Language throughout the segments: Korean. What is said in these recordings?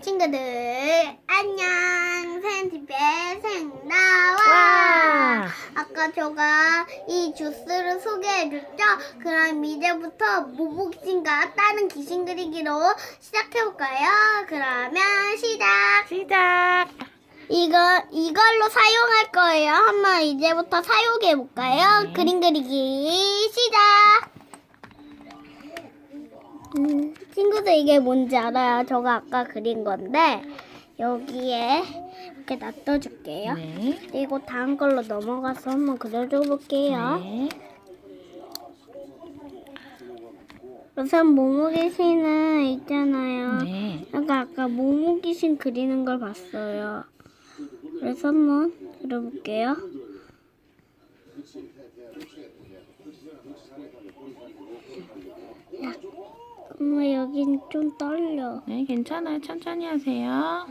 친구들 안녕 샌티페 생나와 와. 아까 제가 이 주스를 소개해줬죠? 그럼 이제부터 모모귀신과 다른 귀신 그리기로 시작해볼까요? 그러면 시작! 시작. 이거, 이걸로 사용할 거예요. 한번 이제부터 사용해볼까요? 네. 그림 그리기 시작! 음, 친구들 이게 뭔지 알아요? 저가 아까 그린 건데, 여기에 이렇게 놔둬줄게요. 네. 그리고 다음 걸로 넘어가서 한번 그려줘 볼게요. 네. 우선 모모귀신은 있잖아요. 네. 아까 아까 모모귀신 그리는 걸 봤어요. 그래서 한번 그려볼게요. 좀 떨려. 네, 괜찮아요. 천천히 하세요.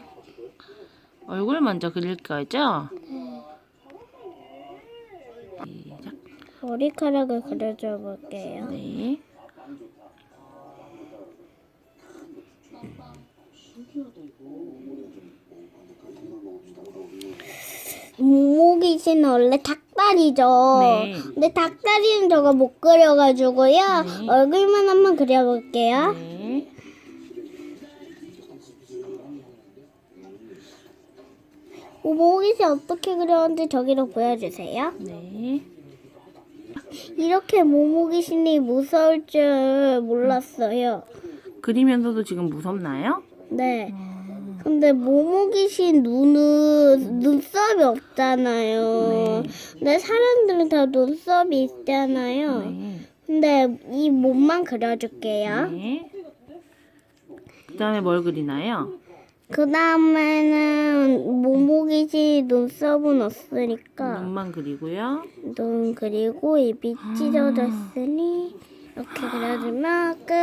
얼굴 먼저 그릴 거죠? 시작. 머리카락을 그려줘 볼게요. 네. 모모귀신은 원래 닭다리죠. 네. 근데 닭다리는 저가 못 그려가지고요. 네. 얼굴만 한번 그려볼게요. 네. 모모귀신 어떻게 그렸는지 저기로 보여주세요. 네. 이렇게 모모귀신이 무서울 줄 몰랐어요. 그리면서도 지금 무섭나요? 네. 근데 모모귀신 눈은 눈썹이 없잖아요. 네. 근데 사람들은 다 눈썹이 있잖아요. 네. 근데 이 몸만 그려줄게요. 네. 그 다음에 뭘 그리나요? 그 다음에는 모모귀신 눈썹은 없으니까 눈만 그리고요. 눈 그리고 입이 찢어졌으니 이렇게 그려주면 그 끝.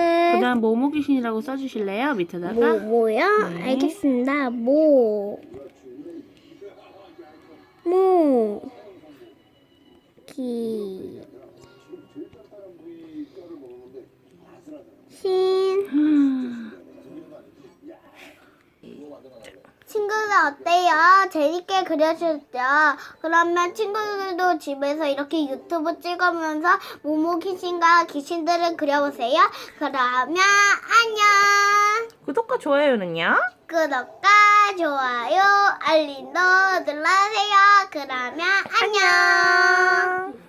다음 모모 귀신이라고 써주실래요? 밑에다가. 뭐 뭐요? 네. 알겠습니다. 모. 모. 기. 친구들 어때요? 재밌게 그려주셨죠? 그러면 친구들도 집에서 이렇게 유튜브 찍으면서 모모 귀신과 귀신들을 그려보세요. 그러면 안녕! 구독과 좋아요는요? 구독과 좋아요, 알림도 눌러주세요. 그러면 안녕!